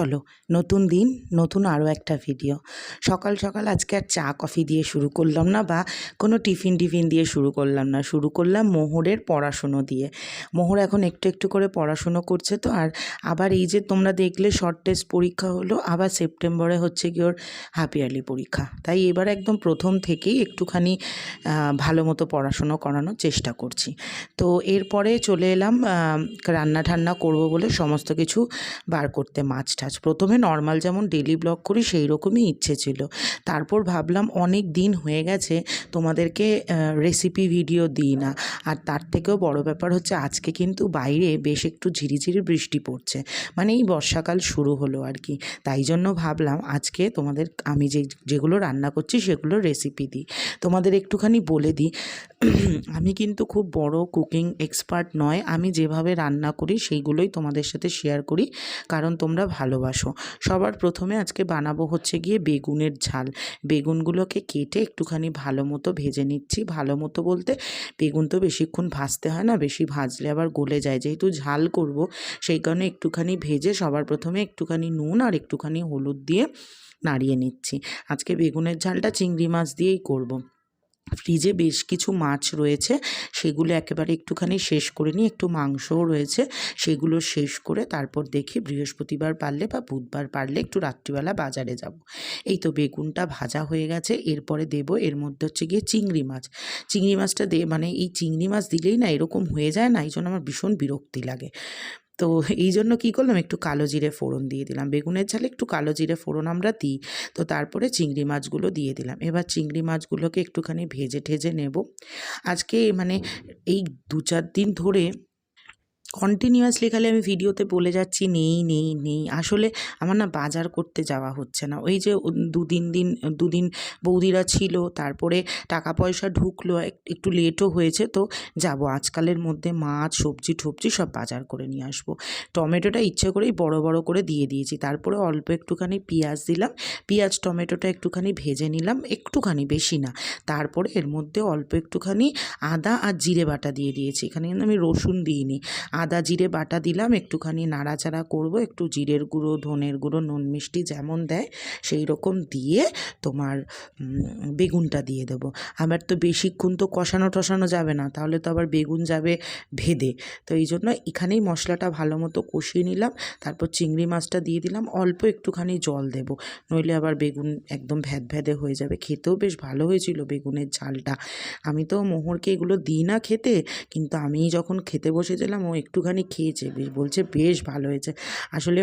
চলো, নতুন দিন, নতুন আরও একটা ভিডিও সকাল সকাল আজকে আর চা, কফি দিয়ে শুরু করলাম না বা কোনো টিফিন টিফিন দিয়ে শুরু করলাম না। শুরু করলাম মোহরের পড়াশুনো দিয়ে। মোহর এখন একটু একটু করে পড়াশুনো করছে তো আর আবার এই যে তোমরা দেখলে শর্ট টেস্ট পরীক্ষা হলো, আবার সেপ্টেম্বরে হচ্ছে কি ওর হাফ ইয়ারলি পরীক্ষা। তাই এবার একদম প্রথম থেকেই একটুখানি ভালো মতো পড়াশুনো করানোর চেষ্টা করছি। তো এরপরে চলে এলাম রান্না ঠান্না করব বলে সমস্ত কিছু বার করতে মাছ টাছ প্রথমে নর্মাল যেমন ডেলি ব্লগ করি সেই রকমই ইচ্ছে ছিল। তারপর ভাবলাম অনেক দিন হয়ে গেছে, তোমাদেরকে রেসিপি ভিডিও দিই না। আর তার থেকেও বড় ব্যাপার হচ্ছে, আজকে কিন্তু বাইরে বেশ একটু ঝিরিঝিরি বৃষ্টি পড়ছে। মানে এই বর্ষাকাল শুরু হলো আর কি। তাই জন্য ভাবলাম, আজকে তোমাদের, আমি যে, যেগুলো রান্না করছি, সেগুলো রেসিপি দিই। তোমাদের একটুখানি বলে দিই। আমি কিন্তু খুব বড় কুকিং এক্সপার্ট নয়। আমি যেভাবে রান্না করি, সেইগুলোই তোমাদের সাথে শেয়ার করি। কারণ তোমরা ভালোবাসো। সবার প্রথমে আজকে বানাবো হচ্ছে গিয়ে বেগুনের ঝাল। বেগুনগুলোকে কেটে একটুখানি ভালো মতো ভেজে নিচ্ছি। ভালো মতো বলতে বেগুন তো বেশিক্ষণ ভাজতে হয় না, বেশি ভাজলে আবার গলে যায়। যেহেতু ঝাল করব, সেই কারণে একটুখানি ভেজে সবার প্রথমে একটুখানি নুন আর একটুখানি হলুদ দিয়ে নাড়িয়ে নিচ্ছি। আজকে বেগুনের ঝালটা চিংড়ি মাছ দিয়েই করব। ফ্রিজে বেশ কিছু মাছ রয়েছে, সেগুলো একেবারে একটুখানি শেষ করে নিই, একটু মাংসও রয়েছে, সেগুলো শেষ করে তারপর দেখি বৃহস্পতিবার পারলে বা বুধবার পারলে একটু রাত্রিবেলা বাজারে যাব। এই তো বেগুনটা ভাজা হয়ে গেছে, এরপরে দেব এর মধ্যে হচ্ছে গিয়ে চিংড়ি মাছ। চিংড়ি মাছটা দে মানে এই চিংড়ি মাছ দিলেই না এরকম হয়ে যায় না এই জন্য আমার ভীষণ বিরক্তি লাগে। তো এই জন্য কী করলাম? একটু কালো জিরে ফোড়ন দিয়ে দিলাম। বেগুনের ঝালে একটু কালো জিরে ফোড়ন আমরা দিই, তো তারপরে চিংড়ি মাছগুলো দিয়ে দিলাম। এবার চিংড়ি মাছগুলোকে একটুখানি ভেজে ঠেজে নেব। আজকে মানে এই দু চার দিন ধরে কন্টিনিউয়াসলি খালি আমি ভিডিওতে বলে যাচ্ছি, নেই নেই নেই। আসলে আমার না বাজার করতে যাওয়া হচ্ছে না। ওই যে দুদিন দিন, দুদিন বৌদিরা ছিল, তারপরে টাকা পয়সা ঢুকলো একটু লেটও হয়েছে, তো যাব। আজকালের মধ্যে মাছ, সবজি টবজি সব বাজার করে নিয়ে আসব। টমেটোটা ইচ্ছে করেই বড় বড় করে দিয়ে দিয়েছি। তারপরে অল্প একটুখানি পেঁয়াজ দিলাম। পেঁয়াজ, টমেটোটা একটুখানি ভেজে নিলাম, একটুখানি বেশি না। তারপরে এর মধ্যে অল্প একটুখানি আদা আর জিরে বাটা দিয়ে দিয়েছি। এখানে কিন্তু আমি রসুন দিইনি। আদা জিরে বাটা দিলাম, একটুখানি নাড়াচাড়া করব, একটু জিরের গুঁড়ো, ধনের গুঁড়ো, নুন মিষ্টি যেমন দেয় সেই রকম দিয়ে তোমার বেগুনটা দিয়ে দেবো। আবার তো বেশিক্ষণ তো কষানো টষানো যাবে না, তাহলে তো আবার বেগুন যাবে ভেদে। তো এই জন্য এখানেই মশলাটা ভালো মতো কষিয়ে নিলাম, তারপর চিংড়ি মাছটা দিয়ে দিলাম, অল্প একটুখানি জল দেব। নইলে আবার বেগুন একদম ভ্যাদ ভ্যাদে হয়ে যাবে, খেতেও বেশ ভালো হয়েছিল বেগুনের ঝালটা। আমি তো মোহরকে এগুলো দিই না খেতে, কিন্তু আমি যখন খেতে বসেছিলাম, ও একটুখানি খেয়েছে বলছে বেশ ভালো হয়েছে। আসলে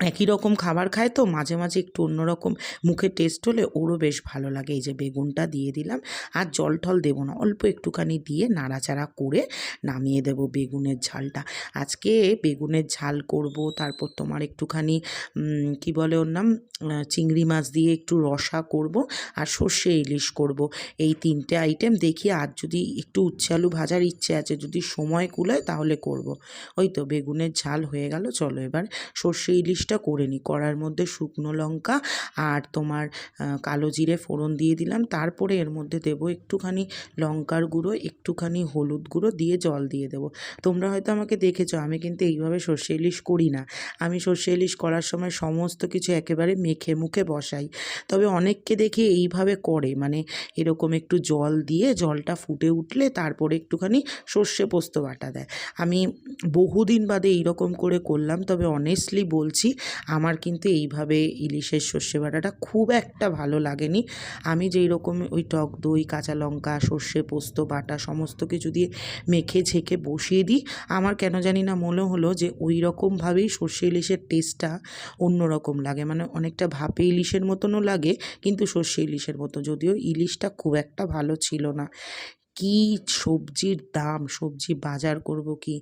একই রকম খাবার খায় তো মাঝে মাঝে একটু অন্যরকম মুখে টেস্ট হলে ওরও বেশ ভালো লাগে। এই যে বেগুনটা দিয়ে দিলাম। আর জল টল দেবো না। অল্প একটুখানি দিয়ে নাড়াচাড়া করে নামিয়ে দেবো বেগুনের ঝালটা। আজকে বেগুনের ঝাল করব। তারপর তোমার একটুখানি কি বলে ওর নাম? চিংড়ি মাছ দিয়ে একটু রসা করব। আর সর্ষে ইলিশ করব। এই তিনটে আইটেম দেখি। আর যদি একটু উচ্ছে আলু ভাজার ইচ্ছে আছে, যদি সময় কুলায় তাহলে করব। ওই তো বেগুনের ঝাল হয়ে গেল। চলো এবার সর্ষে ইলিশটা করে নিই কড়ার মধ্যে শুকনো লঙ্কা আর তোমার কালো জিরে ফোড়ন দিয়ে দিলাম। তারপরে এর মধ্যে দেবো একটুখানি লঙ্কার গুঁড়ো, একটুখানি হলুদ গুঁড়ো দিয়ে জল দিয়ে দেবো। তোমরা হয়তো আমাকে দেখেছ, আমি কিন্তু এইভাবে সর্ষে ইলিশ করি না। আমি সর্ষে ইলিশ করার সময় সমস্ত কিছু একেবারে মেখে মুখে বসাই। তবে অনেককে দেখি এইভাবে করে মানে এরকম একটু জল দিয়ে জলটা ফুটে উঠলে তারপরে একটুখানি সর্ষে পোস্ত বাটা দেয়। আমি বহুদিন বাদে এইরকম করে করলাম, তবে অনেস্টলি বলছি আমার কিন্তু এইভাবে ইলিশের সর্ষে বাটাটা খুব একটা ভালো লাগেনি। আমি যেই রকম ওই টক দই, কাঁচা লঙ্কা, সর্ষে, পোস্ত, বাটা সমস্ত কিছু দিয়ে মেখে ঝেঁকে বসিয়ে দিই। আমার কেন জানি না মনে হলো যে ওই রকমভাবেই সর্ষে ইলিশের টেস্টটা অন্যরকম লাগে। মানে অনেকটা ভাপে ইলিশের মতনও লাগে, কিন্তু সর্ষে ইলিশের মতো। যদিও ইলিশটা খুব একটা ভালো ছিল না। কি সবজির দাম, সবজি বাজার করব কি?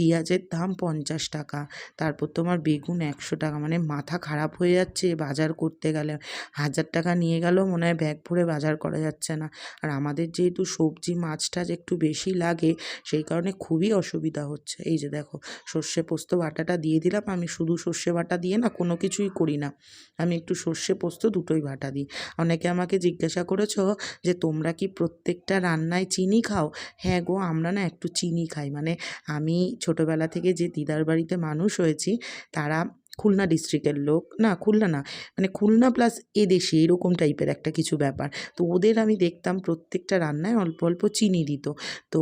পেঁয়াজের দাম পঞ্চাশ টাকা। তারপর তোমার বেগুন একশো টাকা। মানে মাথা খারাপ হয়ে যাচ্ছে বাজার করতে গেলে। হাজার টাকা নিয়ে গেলেও মনে হয় ব্যাগ ভরে বাজার করা যাচ্ছে না। আর আমাদের যেহেতু সবজি, মাছ টাছ একটু বেশি লাগে, সেই কারণে খুবই অসুবিধা হচ্ছে। এই যে দেখো, সর্ষে পোস্ত বাটাটা দিয়ে দিলাম। আমি শুধু সর্ষে বাটা দিয়ে না, কোনো কিছুই করি না। আমি একটু সর্ষে পোস্ত দুটোই বাটা দিই। অনেকে আমাকে জিজ্ঞাসা করেছ যে, তোমরা কি প্রত্যেকটা রান্নায় চিনি খাও? হ্যাঁ গো, আমরা না একটু চিনি খাই। মানে আমি ছোটোবেলা থেকে যে দিদার বাড়িতে মানুষ হয়েছি, তারা খুলনা ডিস্ট্রিক্টের লোক। না, খুলনা না মানে খুলনা প্লাস এদেশে এরকম টাইপের একটা কিছু ব্যাপার। তো ওদের আমি দেখতাম প্রত্যেকটা রান্নায় অল্প অল্প চিনি দিত। তো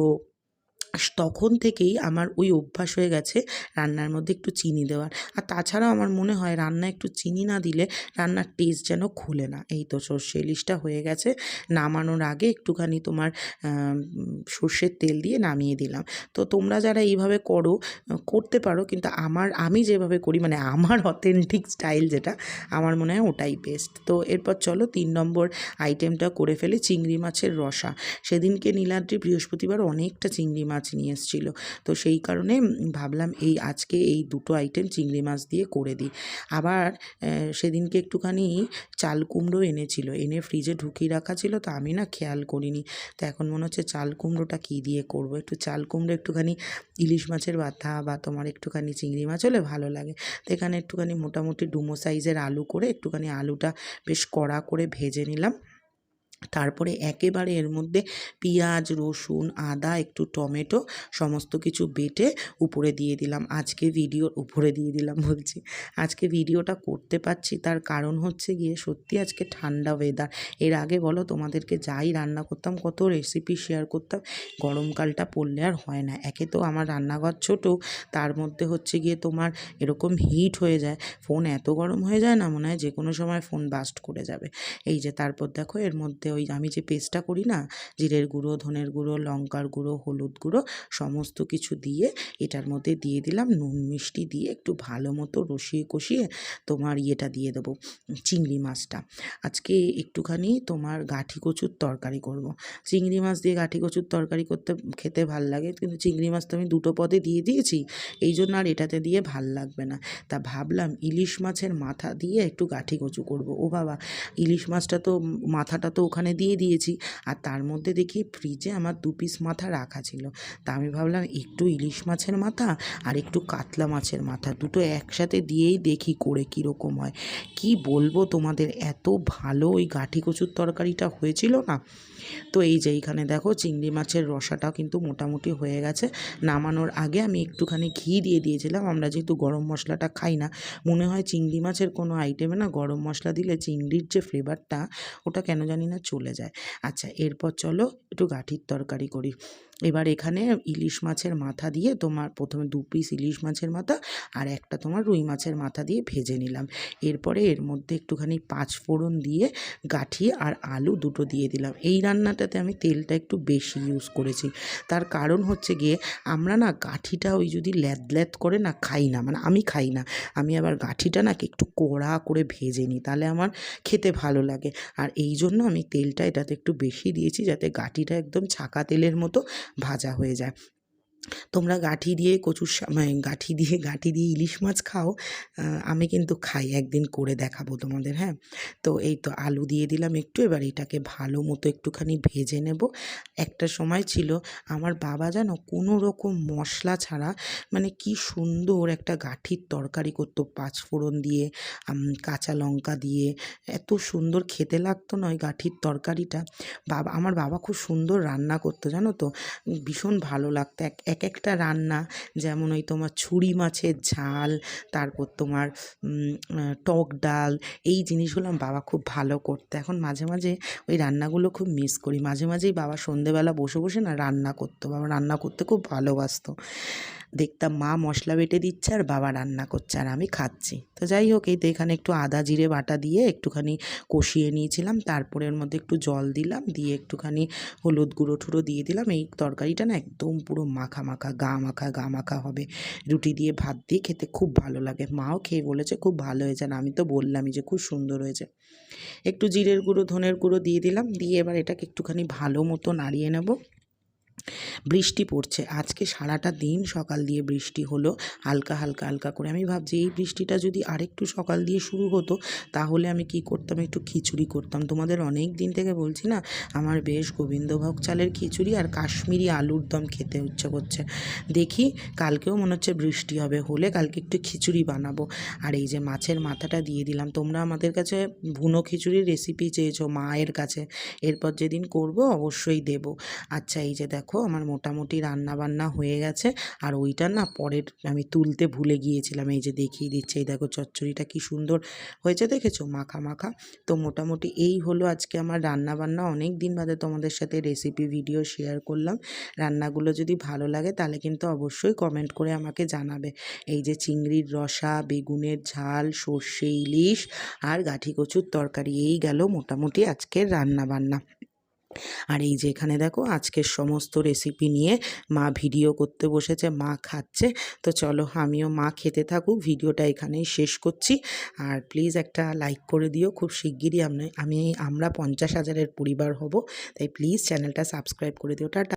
তখন থেকেই আমার ওই অভ্যাস হয়ে গেছে রান্নার মধ্যে একটু চিনি দেওয়ার। আর তাছাড়াও আমার মনে হয় রান্না একটু চিনি না দিলে রান্নার টেস্ট যেন খুলে না। এই তো সর্ষে ইলিশটা হয়ে গেছে। নামানোর আগে একটুখানি তোমার সর্ষের তেল দিয়ে নামিয়ে দিলাম। তো তোমরা যারা এইভাবে করো, করতে পারো কিন্তু আমার, আমি যেভাবে করি মানে আমার অথেন্টিক স্টাইল যেটা, আমার মনে হয় ওটাই বেস্ট তো এরপর চলো তিন নম্বর আইটেমটা করে ফেলি, চিংড়ি মাছের রসা। সেদিনকে নীলাদ্রি বৃহস্পতিবার অনেকটা চিংড়ি মাছ নিয়ে এসেছিল। তো সেই কারণে ভাবলাম এই আজকে এই দুটো আইটেম চিংড়ি মাছ দিয়ে করে দিই। আবার সেদিনকে একটুখানি চাল কুমড়ো এনেছিল। এনে ফ্রিজে ঢুকিয়ে রাখা ছিল। তো আমি না খেয়াল করিনি। তো এখন মনে হচ্ছে চাল কুমড়োটা কী দিয়ে করব? একটু চাল কুমড়ো একটুখানি ইলিশ মাছের বাথা বা তোমার একটুখানি চিংড়ি মাছ হলে ভালো লাগে। তো এখানে একটুখানি মোটামুটি ডুমো সাইজের আলু করে একটুখানি আলুটা বেশ কড়া করে ভেজে নিলাম। তারপরে একেবারে এর মধ্যে পেঁয়াজ, রসুন, আদা, একটু টমেটো সমস্ত কিছু বেটে উপরে দিয়ে দিলাম। আজকে ভিডিওর উপরে দিয়ে দিলাম বলছি। আজকে ভিডিওটা করতে পারছি, তার কারণ হচ্ছে গিয়ে সত্যি আজকে ঠান্ডা ওয়েদার এর আগে বলো, তোমাদেরকে যাই রান্না করতাম, কত রেসিপি শেয়ার করতাম গরমকালটা পড়লে আর হয় না। একে তো আমার রান্নাঘর ছোট, তার মধ্যে হচ্ছে গিয়ে তোমার এরকম হিট হয়ে যায় ফোন এত গরম হয়ে যায় না, মনে হয় যে কোনো সময় ফোন বাস্ট করে যাবে। এই যে, তারপর দেখো, এর মধ্যে ওই আমি যে পেস্টটা করি না, জিরের গুঁড়ো, ধনের গুঁড়ো, লঙ্কার গুঁড়ো, হলুদ গুঁড়ো, সমস্ত কিছু দিয়ে এটার মধ্যে দিয়ে দিলাম, নুন মিষ্টি দিয়ে একটু ভালো মতো রসিয়ে কষিয়ে তোমার ইয়েটা দিয়ে দেবো, চিংড়ি মাছটা। আজকে একটুখানি তোমার গাঠি কচুর তরকারি করব। চিংড়ি মাছ দিয়ে গাঠি কচুর তরকারি করতে, খেতে ভালো লাগে, কিন্তু চিংড়ি মাছ তো আমি দুটো পদে দিয়ে দিয়েছি, এই জন্য আর এটাতে দিয়ে ভালো লাগবে না। তা ভাবলাম ইলিশ মাছের মাথা দিয়ে একটু গাঠি কচু করব। ও বাবা, ইলিশ মাছটা তো, মাথাটা তো ওখানে দিয়ে দিয়েছি। আর তার মধ্যে দেখি ফ্রিজে আমার দু পিস মাথা রাখা ছিল। তা আমি ভাবলাম, একটু ইলিশ মাছের মাথা আর একটু কাতলা মাছের মাথা দুটো একসাথে দিয়েই দেখি করে কীরকম হয়। কি বলব তোমাদের, এত ভালো ওই গাঠি কচুর তরকারিটা হয়েছিল না? তো এই যে এইখানে দেখো, চিংড়ি মাছের রসাটাও কিন্তু মোটামুটি হয়ে গেছে। নামানোর আগে আমি একটুখানি ঘি দিয়ে দিয়েছিলাম। আমরা যেহেতু গরম মশলাটা খাই না, মনে হয় চিংড়ি মাছের কোনো আইটেমে না গরম মশলা দিলে চিংড়ির যে ফ্লেভারটা ওটা কেন জানি না চলে যায়। আচ্ছা এরপর চলো একটু গাঠির তরকারি করি। এবার এখানে ইলিশ মাছের মাথা দিয়ে তোমার প্রথমে দু পিস ইলিশ মাছের মাথা আর একটা তোমার রুই মাছের মাথা দিয়ে ভেজে নিলাম। এরপরে এর মধ্যে একটুখানি পাঁচ ফোড়ন দিয়ে গাঠি আর আলু দুটো দিয়ে দিলাম। এই রান্নাটাতে আমি তেলটা একটু বেশি ইউজ করেছি। তার কারণ হচ্ছে গিয়ে আমরা না গাঠিটা ওই যদি ল্যাদ ল্যাদ করে না খাই না মানে আমি খাই না, আমি আবার গাঠিটা নাকি একটু কড়া করে ভেজে নিই, তাহলে আমার খেতে ভালো লাগে। আর এই জন্য আমি তেলটা এটাতে একটু বেশি দিয়েছি যাতে গাঠিটা একদম ছাকা তেলের মতো ভাজা হয়ে যায় তোমরা গাঠি দিয়ে কচুর মানে গাঠি দিয়ে গাঠি দিয়ে ইলিশ মাছ খাও আমি কিন্তু খাই, একদিন করে দেখাবো তোমাদের হ্যাঁ? তো এই তো আলু দিয়ে দিলাম একটু, এবার এটাকে ভালো মতো একটুখানি ভেজে নেব। একটা সময় ছিল, আমার বাবা জানো, কোনো রকম মশলা ছাড়া মানে কি সুন্দর একটা গাঠির তরকারি করতো পাঁচফোড়ন দিয়ে কাঁচা লঙ্কা দিয়ে, এত সুন্দর খেতে লাগতো না ওই গাঠির তরকারিটা। বাবা, আমার বাবা খুব সুন্দর রান্না করতো, জানো তো? ভীষণ ভালো লাগতো, এক এক একটা রান্না, যেমন ওই তোমার ছুরি মাছের ঝাল, তারপর তোমার টক ডাল, এই জিনিসগুলো বাবা খুব ভালো করতো। এখন মাঝে মাঝে ওই রান্নাগুলো খুব মিস করি। মাঝে মাঝেই বাবা সন্ধেবেলা বসে বসে না রান্না করতো। বাবা রান্না করতে খুব ভালোবাসতো। দেখতাম মা মশলা বেটে দিচ্ছে আর বাবা রান্না করছে আর আমি খাচ্ছি। তো যাই হোক, এই তো এখানে একটু আদা, জিরে বাটা দিয়ে একটুখানি কষিয়ে নিয়েছিলাম। তারপরে এর মধ্যে একটু জল দিলাম, দিয়ে একটুখানি হলুদ গুঁড়ো টুড়ো দিয়ে দিলাম। এই তরকারিটা না একদম পুরো মাখা মাখা, গা মাখা গা মাখা হবে। রুটি দিয়ে ভাত দিয়ে খেতে খুব ভালো লাগে। মাও খেয়ে বলেছে খুব ভালো হয়েছে আর আমি তো বললামই যে খুব সুন্দর হয়েছে। একটু জিরের গুঁড়ো, ধনের গুঁড়ো দিয়ে দিলাম। দিয়ে এবার এটাকে একটুখানি ভালো মতো নাড়িয়ে নেব। বৃষ্টি পড়ছে। আজকে সারাটা দিন সকাল দিয়ে বৃষ্টি হলো, হালকা হালকা হালকা করে। আমি ভাবছি, এই বৃষ্টিটা যদি আরেকটু সকাল দিয়ে শুরু হতো, তাহলে আমি কি করতাম? একটু খিচুড়ি করতাম। তোমাদের অনেক দিন থেকে বলছি না, আমার বেশ গোবিন্দভোগ চালের খিচুড়ি আর কাশ্মীরি আলুর দম খেতে ইচ্ছে করছে। দেখি, কালকেও মনে হচ্ছে বৃষ্টি হবে, হলে কালকে একটু খিচুড়ি বানাবো। আর এই যে মাছের মাথাটা দিয়ে দিলাম, তোমরা আমাদের কাছে ভুনো খিচুড়ির রেসিপি চেয়েছো মায়ের কাছে, এরপর যেদিন করব অবশ্যই দেব। আচ্ছা এই যে দেখো আমার মোটামুটি রান্না বান্না হয়ে গেছে। আর ওইটা না পরের আমি তুলতে ভুলে গিয়েছিলাম। এই যে দেখিয়ে দিচ্ছে, এই দেখো চচ্চড়িটা কি সুন্দর হয়েছে দেখেছ? মাখা মাখা। তো মোটামুটি এই হলো আজকে আমার রান্না বান্না অনেক দিন বাদে তোমাদের সাথে রেসিপি ভিডিও শেয়ার করলাম। রান্নাগুলো যদি ভালো লাগে তাহলে কিন্তু অবশ্যই কমেন্ট করে আমাকে জানাবে। এই যে চিংড়ির রসা, বেগুনের ঝাল, সর্ষে ইলিশ আর গাঠি কচুর তরকারি, এই গেল মোটামুটি আজকের রান্না বান্না আর এই যে এখানে দেখো, আজকের সমস্ত রেসিপি নিয়ে মা ভিডিও করতে বসেছে, মা খাচ্ছে। তো চলো আমিও মা খেতে থাকুক, ভিডিওটা এখানেই শেষ করছি। আর প্লিজ একটা লাইক করে দিও, খুব শিগগিরই আমি আমি আমরা পঞ্চাশ হাজারের পরিবার হব। তাই প্লিজ চ্যানেলটা সাবস্ক্রাইব করে দিও। টাটা।